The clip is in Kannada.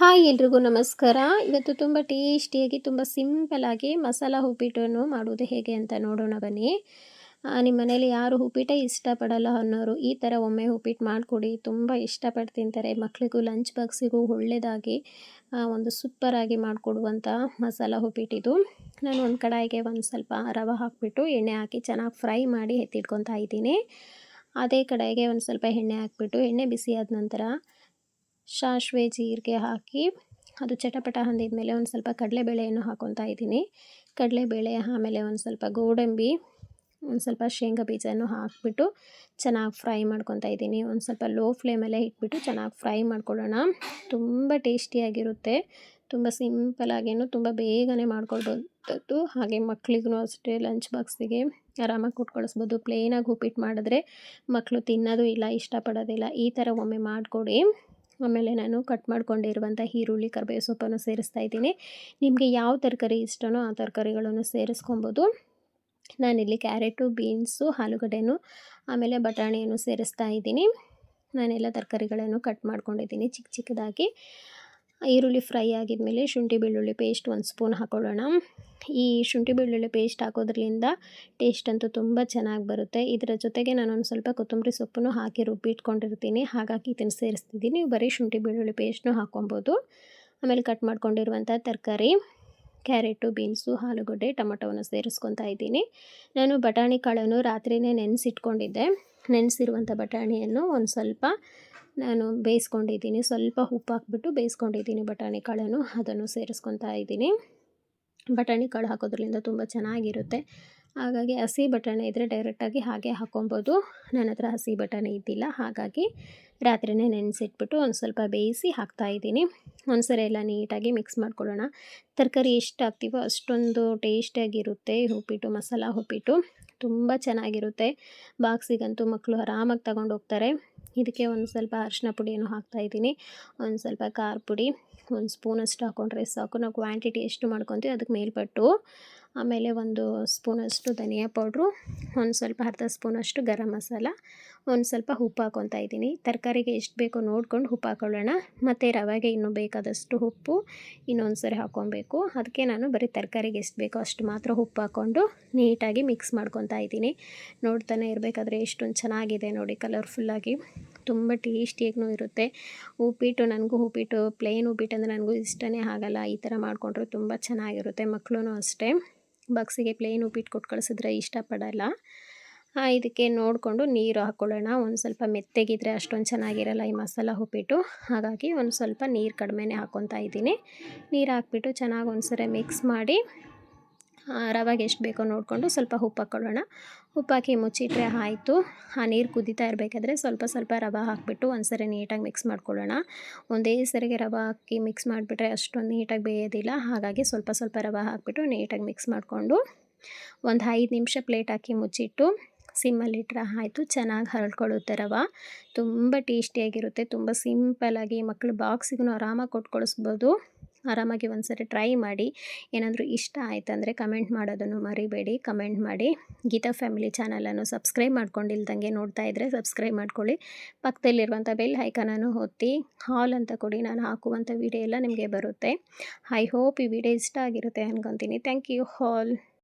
ಹಾಯ್ ಎಲ್ರಿಗೂ ನಮಸ್ಕಾರ. ಇವತ್ತು ತುಂಬ ಟೇಸ್ಟಿಯಾಗಿ, ತುಂಬ ಸಿಂಪಲಾಗಿ ಮಸಾಲ ಉಪ್ಪಿಟ್ಟನ್ನು ಮಾಡುವುದು ಹೇಗೆ ಅಂತ ನೋಡೋಣ ಬನ್ನಿ. ನಿಮ್ಮ ಮನೇಲಿ ಯಾರು ಉಪ್ಪಿಟ್ಟೆ ಇಷ್ಟಪಡಲ್ಲ ಅನ್ನೋರು ಈ ಥರ ಒಮ್ಮೆ ಉಪ್ಪಿಟ್ಟು ಮಾಡಿಕೊಡಿ. ತುಂಬ ಇಷ್ಟಪಟ್ಟು ತಿಂತಾರೆ. ಮಕ್ಕಳಿಗೂ ಲಂಚ್ ಬಾಕ್ಸಿಗೂ ಒಳ್ಳೆಯದಾಗಿ ಒಂದು ಸೂಪರಾಗಿ ಮಾಡಿಕೊಡುವಂಥ ಮಸಾಲ ಉಪ್ಪಿಟ್ಟಿದು. ನಾನು ಒಂದು ಕಡಾಯಿಗೆ ಒಂದು ಸ್ವಲ್ಪ ರವೆ ಹಾಕಿಬಿಟ್ಟು, ಎಣ್ಣೆ ಹಾಕಿ ಚೆನ್ನಾಗಿ ಫ್ರೈ ಮಾಡಿ ಎತ್ತಿಟ್ಕೊತಾ ಇದ್ದೀನಿ. ಅದೇ ಕಡಾಯಿಗೆ ಒಂದು ಸ್ವಲ್ಪ ಎಣ್ಣೆ ಹಾಕಿಬಿಟ್ಟು, ಎಣ್ಣೆ ಬಿಸಿ ಆದ ನಂತರ ಸಾಸಿವೆ ಜೀರಿಗೆ ಹಾಕಿ ಅದು ಚಟಪಟ ಹಂದಿದ ಮೇಲೆ ಒಂದು ಸ್ವಲ್ಪ ಕಡಲೆಬೇಳೆಯನ್ನು ಹಾಕೊತಾ ಇದ್ದೀನಿ. ಕಡಲೆಬೇಳೆ ಆಮೇಲೆ ಒಂದು ಸ್ವಲ್ಪ ಗೋಡಂಬಿ, ಒಂದು ಸ್ವಲ್ಪ ಶೇಂಗಾ ಬೀಜನೂ ಹಾಕಿಬಿಟ್ಟು ಚೆನ್ನಾಗಿ ಫ್ರೈ ಮಾಡ್ಕೊತಾ ಇದ್ದೀನಿ. ಒಂದು ಸ್ವಲ್ಪ ಲೋ ಫ್ಲೇಮಲ್ಲೇ ಇಟ್ಬಿಟ್ಟು ಚೆನ್ನಾಗಿ ಫ್ರೈ ಮಾಡ್ಕೊಳ್ಳೋಣ. ತುಂಬ ಟೇಸ್ಟಿಯಾಗಿರುತ್ತೆ. ತುಂಬ ಸಿಂಪಲಾಗೇನು ತುಂಬ ಬೇಗನೆ ಮಾಡ್ಕೊಳ್ಬೋದು. ಹಾಗೆ ಮಕ್ಳಿಗೂ ಅಷ್ಟೇ ಲಂಚ್ ಬಾಕ್ಸಿಗೆ ಆರಾಮಾಗಿ ಕೊಟ್ಕೊಳಿಸ್ಬೋದು ಪ್ಲೇನಾಗಿ ಉಪ್ಪಿಟ್ಟು ಮಾಡಿದ್ರೆ ಮಕ್ಕಳು ತಿನ್ನೋದು ಇಲ್ಲ, ಇಷ್ಟಪಡೋದಿಲ್ಲ. ಈ ಥರ ಒಮ್ಮೆ ಮಾಡಿಕೊಡಿ. ಆಮೇಲೆ ನಾನು ಕಟ್ ಮಾಡ್ಕೊಂಡಿರುವಂಥ ಈರುಳ್ಳಿ ಕರಿಬೇವು ಸೊಪ್ಪನ್ನು ಸೇರಿಸ್ತಾ ಇದ್ದೀನಿ. ನಿಮಗೆ ಯಾವ ತರಕಾರಿ ಇಷ್ಟನೋ ಆ ತರಕಾರಿಗಳನ್ನು ಸೇರಿಸ್ಕೊಬೋದು. ನಾನಿಲ್ಲಿ ಕ್ಯಾರೆಟು, ಬೀನ್ಸು ಆಲೂಗಡ್ಡೆಯನ್ನು ಆಮೇಲೆ ಬಟಾಣಿಯನ್ನು ಸೇರಿಸ್ತಾ ಇದ್ದೀನಿ. ನಾನೆಲ್ಲ ತರಕಾರಿಗಳನ್ನು ಕಟ್ ಮಾಡ್ಕೊಂಡಿದ್ದೀನಿ ಚಿಕ್ಕ ಚಿಕ್ಕದಾಗಿ. ಈರುಳ್ಳಿ ಫ್ರೈ ಆಗಿದ್ಮೇಲೆ ಶುಂಠಿ ಬೆಳ್ಳುಳ್ಳಿ ಪೇಸ್ಟ್ ಒಂದು ಸ್ಪೂನ್ ಹಾಕೊಳ್ಳೋಣ. ಈ ಶುಂಠಿ ಬೆಳ್ಳುಳ್ಳಿ ಪೇಸ್ಟ್ ಹಾಕೋದ್ರಿಂದ ಟೇಸ್ಟ್ ಅಂತೂ ತುಂಬ ಚೆನ್ನಾಗಿ ಬರುತ್ತೆ. ಇದರ ಜೊತೆಗೆ ನಾನೊಂದು ಸ್ವಲ್ಪ ಕೊತ್ತಂಬರಿ ಸೊಪ್ಪನ್ನು ಹಾಕಿ ರುಬ್ಬಿಟ್ಕೊಂಡಿರ್ತೀನಿ. ಹಾಗಾಗಿ ಇದನ್ನು ಸೇರಿಸ್ತಿದ್ದೀನಿ. ಬರೀ ಶುಂಠಿ ಬೆಳ್ಳುಳ್ಳಿ ಪೇಸ್ಟ್ನೂ ಹಾಕೊಬೋದು ಆಮೇಲೆ ಕಟ್ ಮಾಡ್ಕೊಂಡಿರುವಂಥ ತರಕಾರಿ, ಕ್ಯಾರೆಟು, ಬೀನ್ಸು, ಆಲೂಗಡ್ಡೆ, ಟೊಮೊಟೊವನ್ನು ಸೇರಿಸ್ಕೊತಾ ಇದ್ದೀನಿ. ನಾನು ಬಟಾಣಿ ಕಾಳನ್ನು ರಾತ್ರಿಯೇ ನೆನೆಸಿಟ್ಕೊಂಡಿದ್ದೆ. ನೆನೆಸಿರುವಂಥ ಬಟಾಣಿಯನ್ನು ಒಂದು ಸ್ವಲ್ಪ ನಾನು ಬೇಯಿಸ್ಕೊಂಡಿದ್ದೀನಿ. ಸ್ವಲ್ಪ ಉಪ್ಪು ಹಾಕ್ಬಿಟ್ಟು ಬೇಯಿಸ್ಕೊಂಡಿದ್ದೀನಿ ಬಟಾಣಿ ಕಾಳನ್ನು. ಅದನ್ನು ಸೇರಿಸ್ಕೊತಾ ಇದ್ದೀನಿ. ಬಟಾಣಿ ಕಾಳು ಹಾಕೋದ್ರಿಂದ ತುಂಬ ಚೆನ್ನಾಗಿರುತ್ತೆ. ಹಾಗಾಗಿ ಹಸಿ ಬಟಾಣಿ ಇದ್ದರೆ ಡೈರೆಕ್ಟಾಗಿ ಹಾಗೆ ಹಾಕೊಬೋದು. ನನ್ನ ಹತ್ರ ಹಸಿ ಬಟಾಣಿ ಇದ್ದಿಲ್ಲ. ಹಾಗಾಗಿ ರಾತ್ರಿನೇ ನೆನೆಸಿಟ್ಬಿಟ್ಟು ಒಂದು ಸ್ವಲ್ಪ ಬೇಯಿಸಿ ಹಾಕ್ತಾಯಿದ್ದೀನಿ ಒಂದ್ಸರಿ ಎಲ್ಲ ನೀಟಾಗಿ ಮಿಕ್ಸ್ ಮಾಡ್ಕೊಳ್ಳೋಣ. ತರಕಾರಿ ಎಷ್ಟು ಹಾಕ್ತೀವೋ ಅಷ್ಟೊಂದು ಟೇಸ್ಟಿಯಾಗಿರುತ್ತೆ ಉಪ್ಪಿಟ್ಟು, ಮಸಾಲ ಉಪ್ಪಿಟ್ಟು. ತುಂಬ ಚೆನ್ನಾಗಿರುತ್ತೆ. ಬಾಕ್ಸಿಗಂತೂ ಮಕ್ಕಳು ಆರಾಮಾಗಿ ತಗೊಂಡು ಹೋಗ್ತಾರೆ. ಇದಕ್ಕೆ ಒಂದು ಸ್ವಲ್ಪ ಅರಿಶಿನ ಪುಡಿಯನ್ನು ಹಾಕ್ತಾಯಿದ್ದೀನಿ ಒಂದು ಸ್ವಲ್ಪ ಖಾರ ಪುಡಿ. ಒಂದು ಸ್ಪೂನಷ್ಟು ಹಾಕ್ಕೊಂಡ್ರೆ ಸಾಕು. ನಾವು ಕ್ವಾಂಟಿಟಿ ಎಷ್ಟು ಮಾಡ್ಕೊತೀವಿ ಅದಕ್ಕೆ ಮೇಲ್ಪಟ್ಟು ಆಮೇಲೆ ಒಂದು ಸ್ಪೂನಷ್ಟು ಧನಿಯಾ ಪೌಡ್ರು, ಒಂದು ಸ್ವಲ್ಪ ಅರ್ಧ ಸ್ಪೂನಷ್ಟು ಗರಂ ಮಸಾಲ, ಒಂದು ಸ್ವಲ್ಪ ಉಪ್ಪು ಹಾಕೊತಾ ಇದ್ದೀನಿ. ತರಕಾರಿಗೆ ಎಷ್ಟು ಬೇಕೋ ನೋಡ್ಕೊಂಡು ಉಪ್ಪು ಹಾಕೊಳ್ಳೋಣ. ಮತ್ತು ರವೆಗೆ ಇನ್ನೂ ಬೇಕಾದಷ್ಟು ಉಪ್ಪು ಇನ್ನೊಂದು ಸರಿ ಹಾಕ್ಕೊಬೇಕು ಅದಕ್ಕೆ ನಾನು ಬರೀ ತರಕಾರಿಗೆ ಎಷ್ಟು ಬೇಕೋ ಅಷ್ಟು ಮಾತ್ರ ಉಪ್ಪು ಹಾಕ್ಕೊಂಡು ನೀಟಾಗಿ ಮಿಕ್ಸ್ ಮಾಡ್ಕೊತಾ ಇದ್ದೀನಿ. ನೋಡ್ತಾನೆ ಇರಬೇಕಾದ್ರೆ ಎಷ್ಟೊಂದು ಚೆನ್ನಾಗಿದೆ ನೋಡಿ ಕಲರ್ಫುಲ್ಲಾಗಿ ತುಂಬ ಟೇಸ್ಟಿಯಾಗೂ ಇರುತ್ತೆ. ಉಪ್ಪಿಟ್ಟು ನನಗೂ ಉಪ್ಪಿಟ್ಟು ಪ್ಲೇನ್ ಉಪ್ಪಿಟ್ಟು ಅಂದರೆ ನನಗೂ ಇಷ್ಟನೇ ಆಗಲ್ಲ. ಈ ಥರ ಮಾಡಿಕೊಂಡ್ರು ತುಂಬ ಚೆನ್ನಾಗಿರುತ್ತೆ ಮಕ್ಕಳೂ ಅಷ್ಟೇ. ಬಕ್ಸಿಗೆ ಪ್ಲೇನ್ ಉಪ್ಪಿಟ್ಟು ಕೊಟ್ಟು ಕಳಿಸಿದ್ರೆ ಇಷ್ಟಪಡಲ್ಲ. ಇದಕ್ಕೆ ನೋಡಿಕೊಂಡು ನೀರು ಹಾಕ್ಕೊಳ್ಳೋಣ ಒಂದು ಸ್ವಲ್ಪ ಮೆತ್ತಗಿದ್ರೆ ಅಷ್ಟೊಂದು ಚೆನ್ನಾಗಿರಲ್ಲ ಈ ಮಸಾಲ ಉಪ್ಪಿಟ್ಟು. ಹಾಗಾಗಿ ಒಂದು ಸ್ವಲ್ಪ ನೀರು ಕಡಿಮೆನೇ ಹಾಕ್ಕೊತಾ ಇದ್ದೀನಿ. ನೀರು ಹಾಕ್ಬಿಟ್ಟು ಚೆನ್ನಾಗಿ ಒಂದ್ಸರಿ ಮಿಕ್ಸ್ ಮಾಡಿ ರವೆಗೆ ಎಷ್ಟು ಬೇಕೋ ನೋಡಿಕೊಂಡು ಸ್ವಲ್ಪ ಉಪ್ಪು ಹಾಕ್ಕೊಳ್ಳೋಣ. ಉಪ್ಪು ಹಾಕಿ ಮುಚ್ಚಿಟ್ರೆ ಆಯಿತು. ಆ ನೀರು ಕುದೀತಾ ಇರಬೇಕಾದ್ರೆ ಸ್ವಲ್ಪ ಸ್ವಲ್ಪ ರವೆ ಹಾಕಿಬಿಟ್ಟು ಒಂದ್ಸರಿ ನೀಟಾಗಿ ಮಿಕ್ಸ್ ಮಾಡ್ಕೊಳ್ಳೋಣ. ಒಂದೇ ಸರಿಗೆ ರವೆ ಹಾಕಿ ಮಿಕ್ಸ್ ಮಾಡಿಬಿಟ್ರೆ ಅಷ್ಟೊಂದು ನೀಟಾಗಿ ಬೇಯೋದಿಲ್ಲ. ಹಾಗಾಗಿ ಸ್ವಲ್ಪ ಸ್ವಲ್ಪ ರವೆ ಹಾಕಿಬಿಟ್ಟು ನೀಟಾಗಿ ಮಿಕ್ಸ್ ಮಾಡಿಕೊಂಡು ಒಂದು ಐದು ನಿಮಿಷ ಪ್ಲೇಟ್ ಹಾಕಿ ಮುಚ್ಚಿಟ್ಟು ಸಿಮ್ಮಲ್ಲಿಟ್ರೆ ಆಯಿತು. ಚೆನ್ನಾಗಿ ಹರಳ್ಕೊಳ್ಳುತ್ತೆ ರವೆ. ತುಂಬ ಟೇಸ್ಟಿಯಾಗಿರುತ್ತೆ. ತುಂಬ ಸಿಂಪಲಾಗಿ ಮಕ್ಕಳು ಬಾಕ್ಸಿಗೂ ಆರಾಮಾಗಿ ಕೊಟ್ಟು ಕಳಿಸ್ಬೋದು ಆರಾಮಾಗಿ ಒಂದ್ಸರಿ ಟ್ರೈ ಮಾಡಿ. ಏನಾದರೂ ಇಷ್ಟ ಆಯ್ತಂದರೆ ಕಮೆಂಟ್ ಮಾಡೋದನ್ನು ಮರಿಬೇಡಿ. ಕಮೆಂಟ್ ಮಾಡಿ. ಗೀತಾ ಫ್ಯಾಮಿಲಿ ಚಾನಲನ್ನು ಸಬ್ಸ್ಕ್ರೈಬ್ ಮಾಡ್ಕೊಂಡಿಲ್ದಂಗೆ ನೋಡ್ತಾ ಇದ್ದರೆ ಸಬ್ಸ್ಕ್ರೈಬ್ ಮಾಡ್ಕೊಳ್ಳಿ. ಪಕ್ಕದಲ್ಲಿರುವಂಥ ಬೆಲ್ ಹೈಕನನ್ನು ಒತ್ತಿ. ಹಾಲ್ ಅಂತ ಕೊಡಿ. ನಾನು ಹಾಕುವಂಥ ವಿಡಿಯೋ ಎಲ್ಲ ನಿಮಗೆ ಬರುತ್ತೆ. ಐ ಹೋಪ್ ಈ ವಿಡಿಯೋ ಇಷ್ಟ ಆಗಿರುತ್ತೆ ಅನ್ಕೊತೀನಿ. Thank you all